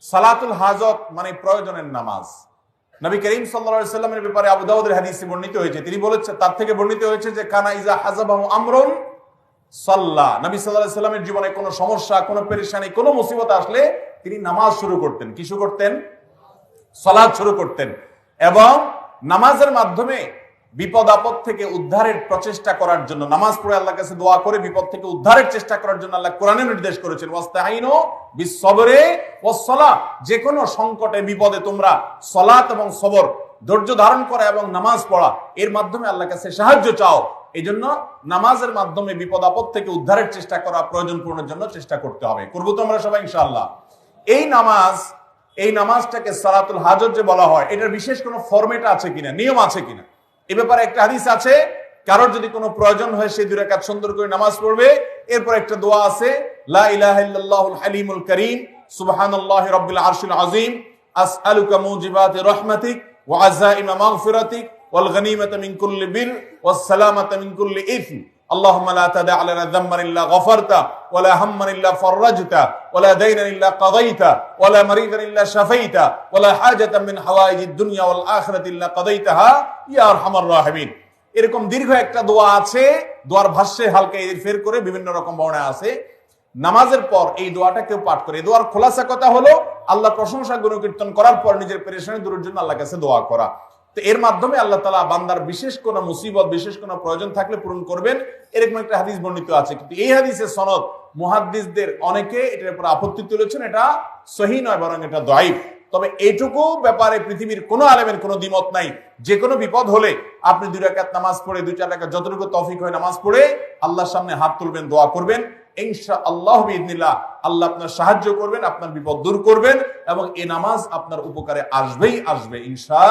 সালাতুল হাজত মানে প্রয়োজনের নামাজ। নবী করিম সাল্লা সাল্লামের ব্যাপারে আবু দাউদের হাদিসে বর্ণিত হয়েছে। তিনি বলেছেন, তার থেকে বর্ণিত হয়েছে যে, কানা ইজা হাজাবাহু আমরুন সাল্লাহ নবী সাল্লাহ সাল্লামের জীবনে কোনো সমস্যা, কোনো পেরেশানি, কোনো মুসিবত আসলে তিনি নামাজ শুরু করতেন। কিছু করতেন? সলাদ শুরু করতেন। এবং নামাজের মাধ্যমে বিপদ আপদ থেকে উদ্ধারের প্রচেষ্টা করার জন্য, নামাজ পড়ে আল্লাহ কাছে দোয়া করে বিপদ থেকে উদ্ধারের চেষ্টা করার জন্য আল্লাহ কোরআনে নির্দেশ করেছেন। ওয়াস্তাহিনু বিসবরে ওয়াসসালাহ যে কোনো সংকটে, বিপদে তোমরা সলাত এবং সবর, ধৈর্য ধারণ করা এবং নামাজ পড়া, এর মাধ্যমে আল্লাহর কাছে সাহায্য চাও। এই জন্য নামাজের মাধ্যমে বিপদ আপদ থেকে উদ্ধারের চেষ্টা করা প্রয়োজন পূরণের জন্য চেষ্টা করতে হবে। করব তো আমরা সবাই, ইনশাআল্লাহ। এই নামাজ, এই নামাজটাকে সালাতুল হাজত যে বলা হয়, এটার বিশেষ কোনো ফরমেট আছে কিনা, নিয়ম আছে কিনা? এ ব্যাপারে একটা হাদিস আছে, কারোর যদি কোনো প্রয়োজন হয়, সে দুই রাকাত সুন্দর করে নামাজ পড়বে, এরপর একটা দোয়া আছে লা ইলাহা ইল্লাল্লাহুল হালিমুল কারীম সুবহানাল্লাহি রাব্বিল আরশিল আযীম আসআলুকা মুজিবাতি রাহমাতিক ওয়া আযাইমা মাগফিরাতিক ওয়াল গনিমাতা মিন কুল্লি বির ওয়াস সালামাতা মিন কুল্লি ইথম اللهم لا تدع لنا ذنبا الا غفرته ولا هما الا فرجته ولا دينا الا قضيته ولا مريضا الا شفيته ولا حاجه من حوائج الدنيا والاخره الا قضيتها يا ارحم الراحمين এরকম দীর্ঘ একটা দোয়া আছে দোয়ার ভাষ্যে হালকা ফের করে বিভিন্ন রকম বর্ণনা আছে নামাজের পর এই দোয়াটা কেউ পাঠ করে। এই দোয়ার খোলাসা কথা হলো আল্লাহ প্রশংসা গুণকীর্তন করার পর নিজের পেরেশানি দূরের জন্য আল্লাহ কাছে দোয়া করা। তো এর মাধ্যমে আল্লাহ তালা বান্দার বিশেষ কোন মুসিবত, বিশেষ কোন প্রয়োজন থাকলে পূরণ করবেন। এরকম একটা হাদিস বর্ণিত আছে। কিন্তু এই হাদিসের সনদ মুহাদ্দিসদের অনেকে এটার উপর আপত্তি তুলেছেন, এটা সহি নয়, বরং এটা দয়ীফ। তবে এইটুকু ব্যাপারে পৃথিবীর কোনো আলেমের কোনো দ্বিমত নাই। যে কোনো বিপদ হলে আপনি দুই রাকাত নামাজ পড়ে, দুই, চার রাকাত যতটুকু তৌফিক হয়ে নামাজ পড়ে, আল্লাহর সামনে হাত তুলবেন, দোয়া করবেন। ইনশা আল্লাহ বিদিনিল্লাহ আল্লাহ আপনার সাহায্য করবেন, আপনার বিপদ দূর করবেন এবং এ নামাজ আপনার উপকারে আসবেই আসবে, ইনশা